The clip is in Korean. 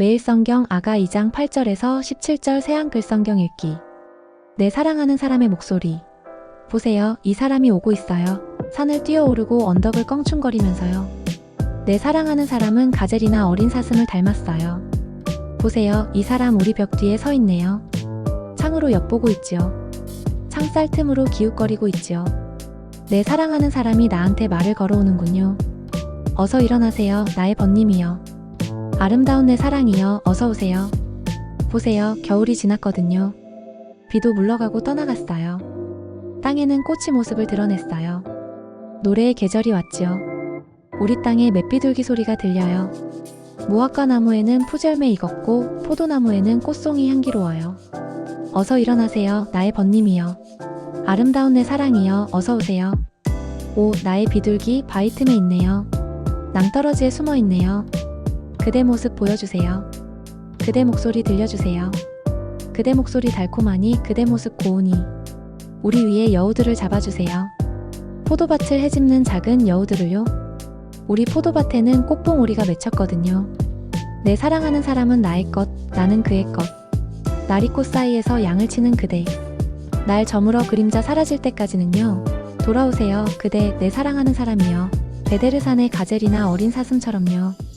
매일 성경 아가 2장 8절에서 17절 새한글 성경 읽기. 내 사랑하는 사람의 목소리. 보세요. 이 사람이 오고 있어요. 산을 뛰어오르고 언덕을 껑충거리면서요. 내 사랑하는 사람은 가젤이나 어린 사슴을 닮았어요. 보세요. 이 사람 우리 벽 뒤에 서 있네요. 창으로 엿보고 있지요. 창살 틈으로 기웃거리고 있지요. 내 사랑하는 사람이 나한테 말을 걸어오는군요. 어서 일어나세요. 나의 번님이여. 아름다운 내 사랑이여. 어서 오세요. 보세요. 겨울이 지났거든요. 비도 물러가고 떠나갔어요. 땅에는 꽃이 모습을 드러냈어요. 노래의 계절이 왔지요. 우리 땅에 맷비둘기 소리가 들려요. 무화과 나무에는 푸절매 익었고 포도나무에는 꽃송이 향기로워요. 어서 일어나세요. 나의 번님이여. 아름다운 내 사랑이여. 어서 오세요. 오, 나의 비둘기 바이틈에 있네요. 낭떠러지에 숨어 있네요. 그대 모습 보여주세요. 그대 목소리 들려주세요. 그대 목소리 달콤하니 그대 모습 고우니 우리 위에 여우들을 잡아주세요. 포도밭을 헤집는 작은 여우들을요. 우리 포도밭에는 꽃봉오리가 맺혔거든요. 내 사랑하는 사람은 나의 것, 나는 그의 것. 나리꽃 사이에서 양을 치는 그대. 날 저물어 그림자 사라질 때까지는요. 돌아오세요, 그대, 내 사랑하는 사람이여. 베데르산의 가젤이나 어린 사슴처럼요.